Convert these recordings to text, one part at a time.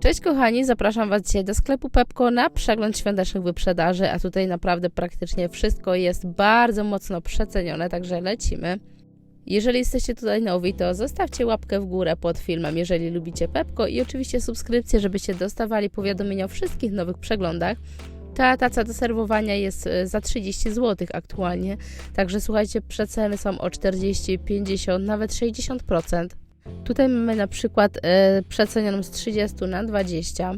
Cześć kochani, zapraszam Was dzisiaj do sklepu Pepko na przegląd świątecznych wyprzedaży, a tutaj naprawdę praktycznie wszystko jest bardzo mocno przecenione, także lecimy. Jeżeli jesteście tutaj nowi, to zostawcie łapkę w górę pod filmem, jeżeli lubicie Pepko i oczywiście subskrypcję, żebyście dostawali powiadomienia o wszystkich nowych przeglądach. Ta taca do serwowania jest e, za 30 zł aktualnie, także słuchajcie, przeceny są o 40, 50, nawet 60%. Tutaj mamy na przykład e, przecenioną z 30 na 20,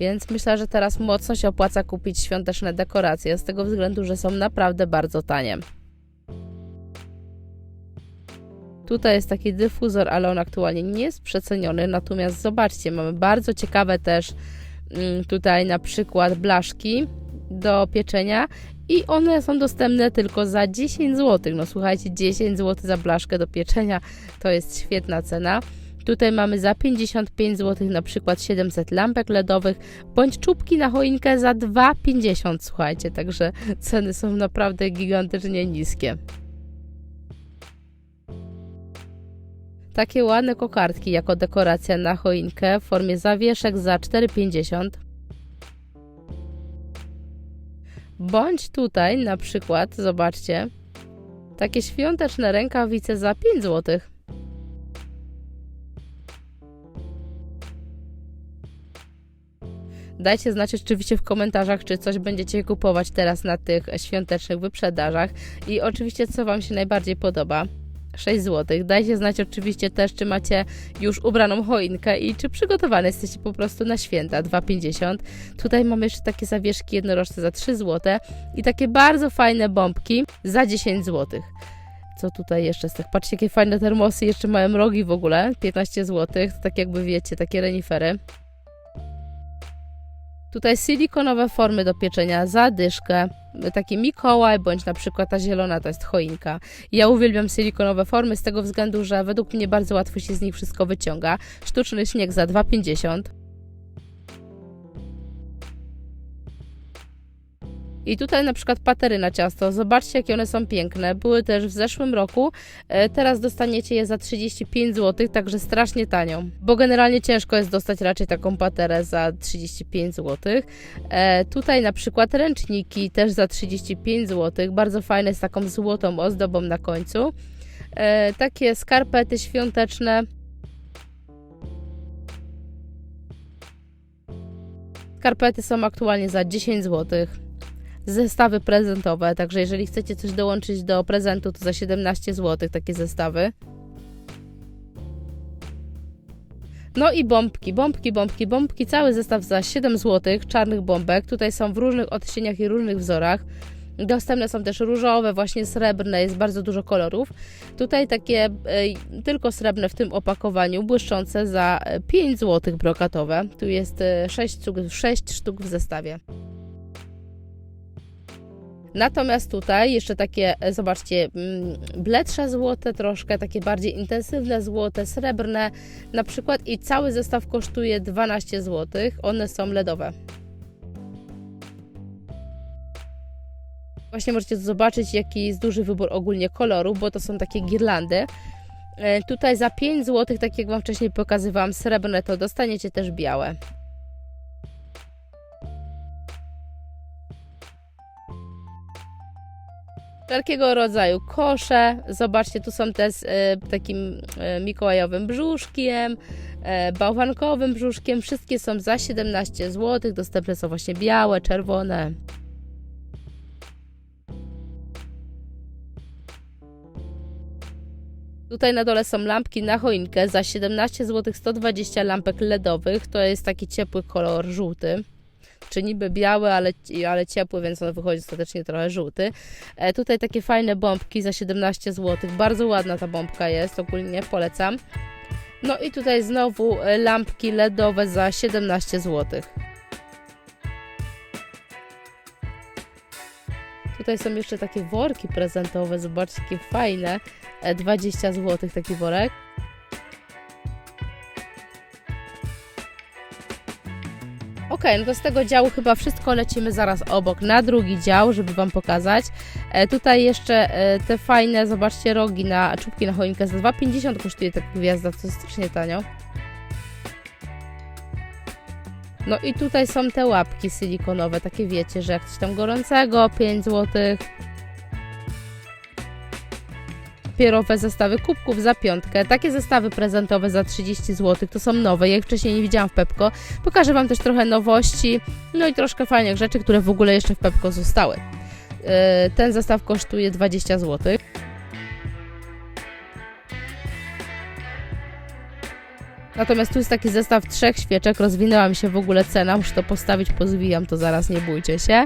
więc myślę, że teraz mocno się opłaca kupić świąteczne dekoracje, z tego względu, że są naprawdę bardzo tanie. Tutaj jest taki dyfuzor, ale on aktualnie nie jest przeceniony, natomiast zobaczcie, mamy bardzo ciekawe też mm, tutaj na przykład blaszki do pieczenia i one są dostępne tylko za 10 zł. No słuchajcie, 10 zł za blaszkę do pieczenia to jest świetna cena. Tutaj mamy za 55 zł na przykład 700 lampek LEDowych, bądź czubki na choinkę za 2,50 słuchajcie, także ceny są naprawdę gigantycznie niskie. Takie ładne kokardki jako dekoracja na choinkę w formie zawieszek za 4,50 Bądź tutaj na przykład, zobaczcie, takie świąteczne rękawice za 5 zł. Dajcie znać oczywiście w komentarzach, czy coś będziecie kupować teraz na tych świątecznych wyprzedażach i oczywiście co Wam się najbardziej podoba. 6 zł. Dajcie znać oczywiście też, czy macie już ubraną choinkę i czy przygotowane jesteście po prostu na święta 2,50. Tutaj mamy jeszcze takie zawieszki jednoroczne za 3 zł i takie bardzo fajne bombki za 10 zł. Co tutaj jeszcze z tych? Patrzcie, jakie fajne termosy, jeszcze mają rogi w ogóle, 15 zł, to tak jakby wiecie, takie renifery. Tutaj silikonowe formy do pieczenia, zadyszkę, taki Mikołaj, bądź na przykład ta zielona to jest choinka. Ja uwielbiam silikonowe formy z tego względu, że według mnie bardzo łatwo się z nich wszystko wyciąga. Sztuczny śnieg za 2,50. I tutaj na przykład patery na ciasto. Zobaczcie, jakie one są piękne. Były też w zeszłym roku. E, teraz dostaniecie je za 35 zł, także strasznie tanio. Bo generalnie ciężko jest dostać raczej taką paterę za 35 zł. E, tutaj na przykład ręczniki też za 35 zł. Bardzo fajne z taką złotą ozdobą na końcu. E, takie skarpety świąteczne. Skarpety są aktualnie za 10 zł zestawy prezentowe, także jeżeli chcecie coś dołączyć do prezentu, to za 17 zł takie zestawy. No i bombki, bombki, bombki, bombki, cały zestaw za 7 zł, czarnych bombek. Tutaj są w różnych odcieniach i różnych wzorach. Dostępne są też różowe, właśnie srebrne, jest bardzo dużo kolorów. Tutaj takie y, tylko srebrne w tym opakowaniu, błyszczące za 5 zł brokatowe. Tu jest 6 sztuk, 6 sztuk w zestawie. Natomiast tutaj jeszcze takie, e, zobaczcie, mm, bledsze złote troszkę, takie bardziej intensywne złote, srebrne na przykład i cały zestaw kosztuje 12 zł. One są LEDowe. Właśnie możecie zobaczyć, jaki jest duży wybór ogólnie kolorów, bo to są takie girlandy. E, tutaj za 5 zł, tak jak Wam wcześniej pokazywałam, srebrne to dostaniecie też białe. Wszelkiego rodzaju kosze. Zobaczcie, tu są te z e, takim e, mikołajowym brzuszkiem, e, bałwankowym brzuszkiem. Wszystkie są za 17 zł. Dostępne są właśnie białe, czerwone. Tutaj na dole są lampki na choinkę za 17 zł 120 lampek LEDowych. To jest taki ciepły kolor żółty czy niby biały, ale, ale ciepły, więc on wychodzi ostatecznie trochę żółty. E, tutaj takie fajne bombki za 17 zł. Bardzo ładna ta bombka jest, ogólnie polecam. No i tutaj znowu e, lampki LEDowe za 17 zł. Tutaj są jeszcze takie worki prezentowe, zobaczcie, jakie fajne. 20 e, zł taki worek. No to z tego działu chyba wszystko lecimy zaraz obok na drugi dział, żeby Wam pokazać. E, tutaj jeszcze e, te fajne, zobaczcie, rogi na czubki na choinkę za 2,50 kosztuje ta gwiazda, to jest strasznie tanio. No i tutaj są te łapki silikonowe, takie wiecie, że jak coś tam gorącego, 5 zł. Papierowe zestawy kubków za piątkę, takie zestawy prezentowe za 30 zł, to są nowe, ja ich wcześniej nie widziałam w Pepko. Pokażę Wam też trochę nowości, no i troszkę fajnych rzeczy, które w ogóle jeszcze w Pepko zostały. Yy, Ten zestaw kosztuje 20 zł. Natomiast tu jest taki zestaw trzech świeczek, rozwinęła mi się w ogóle cena, muszę to postawić, pozwijam to zaraz, nie bójcie się.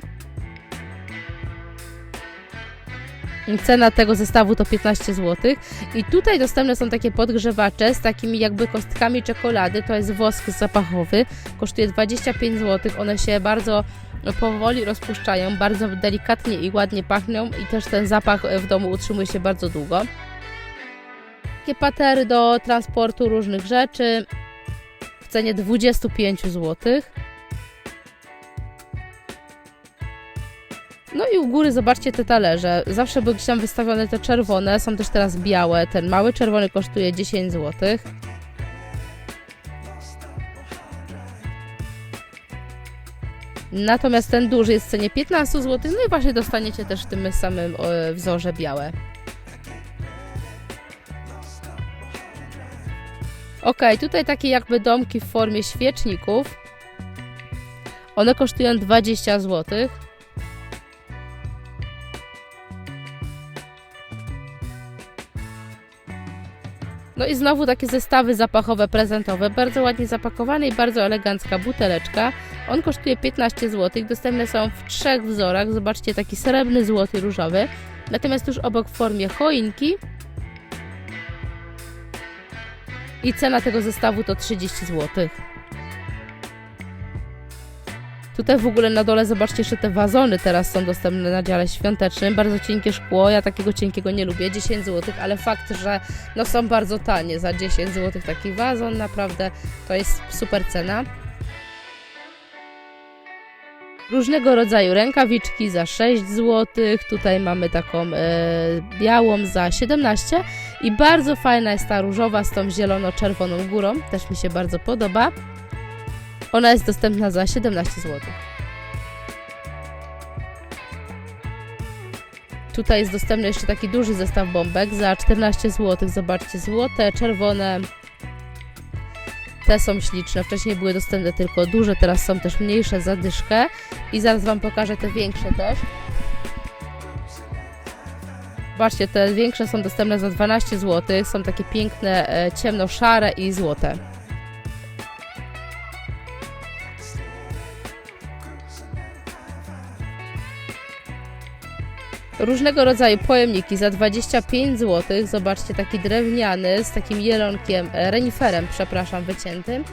Cena tego zestawu to 15 zł. I tutaj dostępne są takie podgrzewacze z takimi jakby kostkami czekolady. To jest wosk zapachowy. Kosztuje 25 zł. One się bardzo powoli rozpuszczają, bardzo delikatnie i ładnie pachną i też ten zapach w domu utrzymuje się bardzo długo. Takie patery do transportu różnych rzeczy w cenie 25 zł. No i u góry zobaczcie te talerze. Zawsze były gdzieś tam wystawione te czerwone, są też teraz białe. Ten mały czerwony kosztuje 10 zł. Natomiast ten duży jest w cenie 15 zł. No i właśnie dostaniecie też w tym samym e, wzorze białe. Ok, tutaj takie jakby domki w formie świeczników. One kosztują 20 zł. No i znowu takie zestawy zapachowe, prezentowe, bardzo ładnie zapakowane i bardzo elegancka buteleczka. On kosztuje 15 zł, dostępne są w trzech wzorach, zobaczcie taki srebrny, złoty, różowy. Natomiast tuż obok w formie choinki i cena tego zestawu to 30 zł. Tutaj w ogóle na dole zobaczcie jeszcze te wazony teraz są dostępne na dziale świątecznym. Bardzo cienkie szkło, ja takiego cienkiego nie lubię, 10 zł, ale fakt, że no są bardzo tanie. Za 10 zł taki wazon naprawdę to jest super cena. Różnego rodzaju rękawiczki za 6 zł. Tutaj mamy taką e, białą za 17 i bardzo fajna jest ta różowa z tą zielono-czerwoną górą. Też mi się bardzo podoba. Ona jest dostępna za 17 zł. Tutaj jest dostępny jeszcze taki duży zestaw bombek za 14 zł. Zobaczcie, złote, czerwone. Te są śliczne. Wcześniej były dostępne tylko duże, teraz są też mniejsze za dyszkę. I zaraz Wam pokażę te większe też. Zobaczcie, te większe są dostępne za 12 zł. Są takie piękne, e, ciemno-szare i złote. Różnego rodzaju pojemniki za 25 zł. Zobaczcie, taki drewniany z takim jelonkiem, e, reniferem, przepraszam, wyciętym.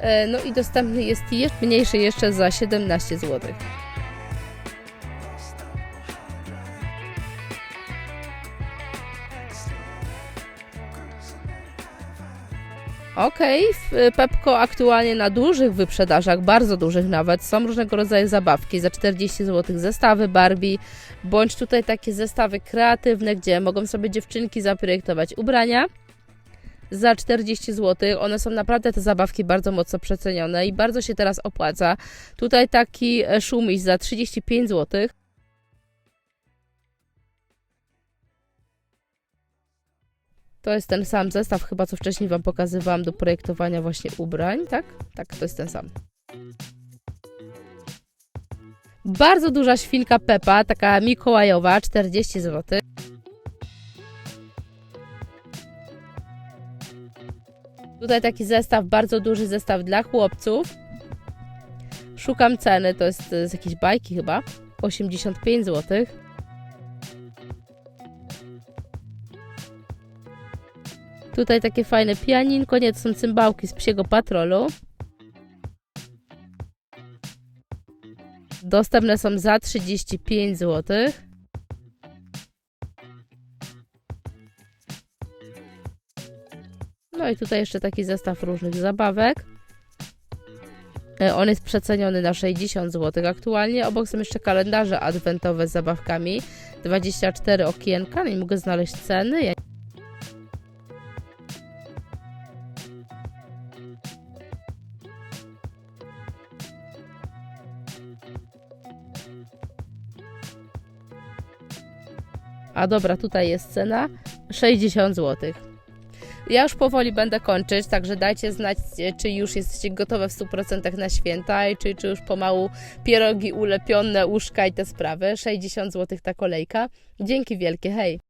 E, No i dostępny jest mniejszy jeszcze za 17 zł. Okej, w Pepko aktualnie na dużych wyprzedażach, bardzo dużych nawet, są różnego rodzaju zabawki za 40 zł, zestawy Barbie, bądź tutaj takie zestawy kreatywne, gdzie mogą sobie dziewczynki zaprojektować ubrania za 40 zł. One są naprawdę te zabawki bardzo mocno przecenione i bardzo się teraz opłaca. Tutaj taki e, szumiś za 35 zł. To jest ten sam zestaw, chyba co wcześniej Wam pokazywałam do projektowania właśnie ubrań, tak? Tak, to jest ten sam. Bardzo duża świnka Pepa, taka mikołajowa, 40 zł. Tutaj taki zestaw, bardzo duży zestaw dla chłopców. Szukam ceny, to jest z jakiejś bajki chyba. 85 zł. Tutaj takie fajne pianinko, nie, to są cymbałki z psiego patrolu. Dostępne są za 35 zł. No i tutaj jeszcze taki zestaw różnych zabawek. E, On jest przeceniony na 60 zł aktualnie. Obok są jeszcze kalendarze adwentowe z zabawkami. 24 okienka, no nie mogę znaleźć ceny. A dobra, tutaj jest cena 60 zł. Ja już powoli będę kończyć, także dajcie znać, e, czy już jesteście gotowe w 100% na święta i czy, czy już pomału pierogi ulepione, łóżka i te sprawy. 60 zł ta kolejka. Dzięki wielkie, hej!